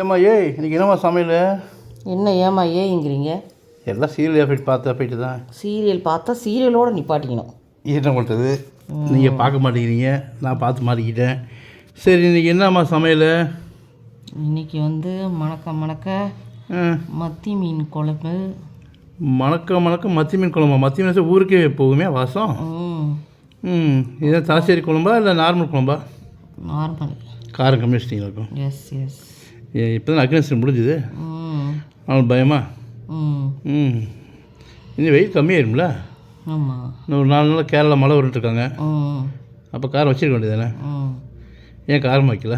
ஏம்மா ஏய் இன்னைக்கு என்னம்மா சமையல்? என்ன ஏமா ஏங்கிறீங்க எல்லாம் சீரியல் எஃபெக்ட் பார்த்து போயிட்டு தான்? சீரியல் பார்த்தா சீரியலோட நிப்பாட்டிக்கணும். என்ன பண்ணுறது நீங்கள் பார்க்க மாட்டேங்கிறீங்க. நான் பார்த்து மாட்டிக்கிட்டேன். சரி இன்னைக்கு என்னம்மா சமையல்? இன்னைக்கு வந்து மணக்க மணக்க மத்தி மீன் குழம்பு. மணக்க மணக்க மத்தி மீன் குழம்பா? மத்தி மீன் ஊருக்கே போகுமே வாசம்? ம். இதான் தாசேரி குழம்பா இல்லை நார்மல் குழம்பா? நார்மல். காரம் கம்மி வச்சிட்டிங்களா இருக்கும் எஸ் எஸ் இப்போ தான் அக்னேசன் முடிஞ்சுது. அவனுக்கு பயமா? ம். இன்னும் வெயில் கம்மியாயிரும்ல? ஆமாம் இன்னும் ஒரு நாலு நாள் கேரளா மழை வரும்ட்டுருக்காங்க ம். அப்போ காரம் வச்சிருக்க வேண்டியதானே ஏன் காரம் வைக்கல?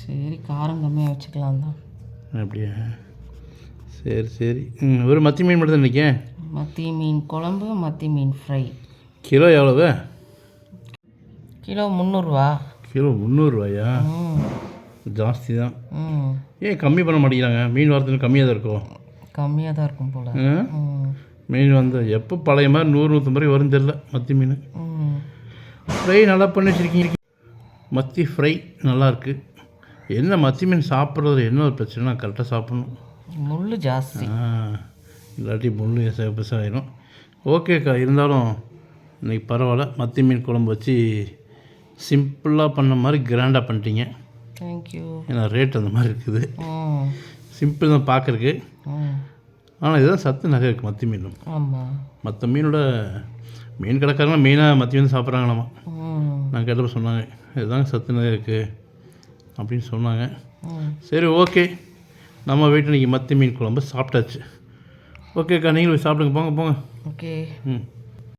சரி காரம் கம்மியாக வச்சுக்கலாம் தான். அப்படியா? சரி சரி. ம் ஒரு மத்தி மீன் மட்டும் தான் நிற்கேன் மத்தி மீன் குழம்பு மத்தி மீன் ஃப்ரை. கிலோ எவ்வளவு? கிலோ முந்நூறுரூவா கிலோ முந்நூறுரூவாயா ஜாஸ்தி தான் ஏன் கம்மி பண்ண மாட்டேங்கிறாங்க? மீன் வரத்துக்கு கம்மியாக தான் இருக்கும். கம்மியாக தான் இருக்கும் போல். மீன் வந்து எப்போ பழைய மாதிரி நூறு நூற்றம்பது ரூபாய் வரும் தெரில மத்தி மீன். ஃப்ரை நல்லா பண்ணி வச்சுருக்கீங்க. மத்தி ஃப்ரை நல்லாயிருக்கு என்ன மத்தி மீன் சாப்பிட்றது? என்ன ஒரு பிரச்சனைனா கரெக்டாக சாப்பிடணும். முள் ஜாஸ்தி. இல்லாட்டி முள் பெருசாகிடும் ஓகேக்கா இருந்தாலும் இன்னைக்கு பரவாயில்ல. மத்தி மீன் குழம்பு வச்சு சிம்பிளாக பண்ண மாதிரி கிராண்டாக பண்ணிட்டீங்க. தேங்க்யூ ஏன்னா ரேட் அந்த மாதிரி இருக்குது. சிம்பிள் தான் பார்க்குறக்கு ஆனால் இதுதான் சத்து நிறைய இருக்குது மத்தி மீனும் ஆமாம் மற்ற மீனோட மீன் கடைக்காரங்க மெயினாக மத்தி மீன் சாப்பிட்றாங்களாமா. நான் கேட்டப்ப சொன்னாங்க இதுதாங்க சத்து நிறைய இருக்குது அப்படின்னு சொன்னாங்க. சரி ஓகே நம்ம வீட்டில் இன்றைக்கி மத்தி மீன் குழம்பு சாப்பிட்டாச்சு. ஓகேக்கா நீங்களும் போய் சாப்பிடுங்க. போங்க போங்க. ஓகே ம்.